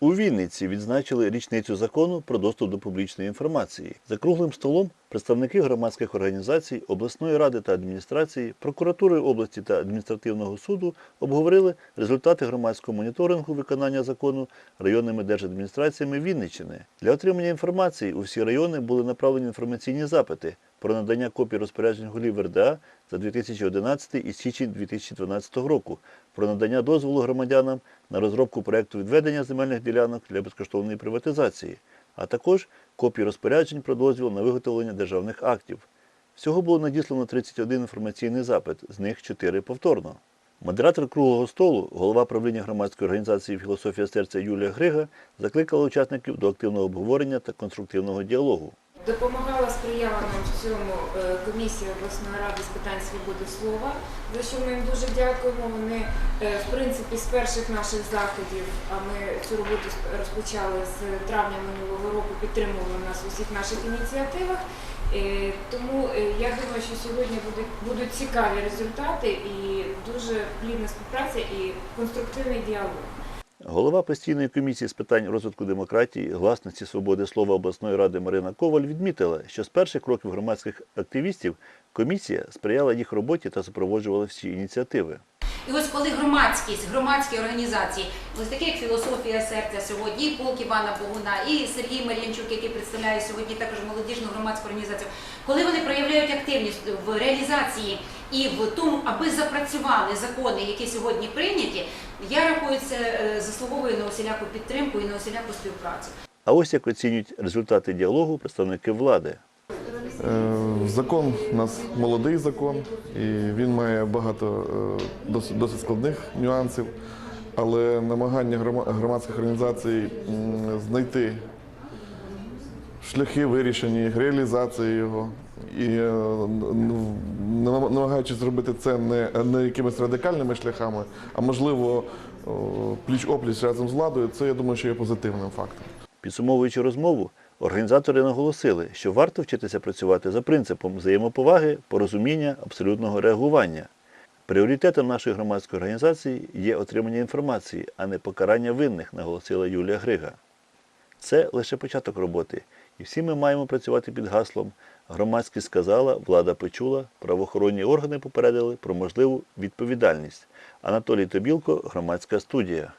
У Вінниці відзначили річницю закону про доступ до публічної інформації. За круглим столом представники громадських організацій, обласної ради та адміністрації, прокуратури області та адміністративного суду обговорили результати громадського моніторингу виконання закону районними держадміністраціями Вінниччини. Для отримання інформації у всі райони були направлені інформаційні запити про надання копій розпоряджень голів РДА за 2011 і січень 2012 року, про надання дозволу громадянам на розробку проекту відведення земельних ділянок для безкоштовної приватизації, а також копії розпоряджень про дозвіл на виготовлення державних актів. Всього було надіслано 31 інформаційний запит, з них 4 повторно. Модератор круглого столу, голова правління громадської організації Філософія серця Юлія Грига закликала учасників до активного обговорення та конструктивного діалогу. Допомагала сприяла нам в цьому е, комісія обласної ради з питань свободи слова, за що ми їм дуже дякуємо. Вони, е, в принципі, з перших наших заходів, а ми цю роботу розпочали з травня минулого року, підтримували нас у всіх наших ініціативах. Е, Тому я думаю, що сьогодні будуть цікаві результати і дуже плідна співпраця і конструктивний діалог. Голова постійної комісії з питань розвитку демократії, гласності, свободи слова обласної ради Марина Коваль відмітила, що з перших кроків громадських активістів комісія сприяла їх роботі та супроводжувала всі ініціативи. І ось коли громадськість, громадські організації, ось такі як філософія серця сьогодні, і полк Івана Богуна, і Сергій Мар'янчук, який представляє сьогодні також молодіжну громадську організацію, коли вони проявляють активність в реалізації і в тому, аби запрацювали закони, які сьогодні прийняті, я рахую, це е, заслуговує на усіляку підтримку і на усіляку співпрацю. А ось як оцінюють результати діалогу представники влади. Е, Закон у нас молодий закон, і він має багато е, досить, складних нюансів, але намагання громадських організацій знайти шляхи вирішення, реалізації його. І е, намагаючись зробити це не, не якимись радикальними шляхами, а можливо пліч опліч разом з владою, це я думаю, що є позитивним фактом. Підсумовуючи розмову, організатори наголосили, що варто вчитися працювати за принципом взаємоповаги, порозуміння, абсолютного реагування. Пріоритетом нашої громадської організації є отримання інформації, а не покарання винних, наголосила Юлія Грига. Це лише початок роботи, і всі ми маємо працювати під гаслом Громадськість сказала, влада почула, правоохоронні органи попередили про можливу відповідальність. Анатолій Тобілко, громадська студія.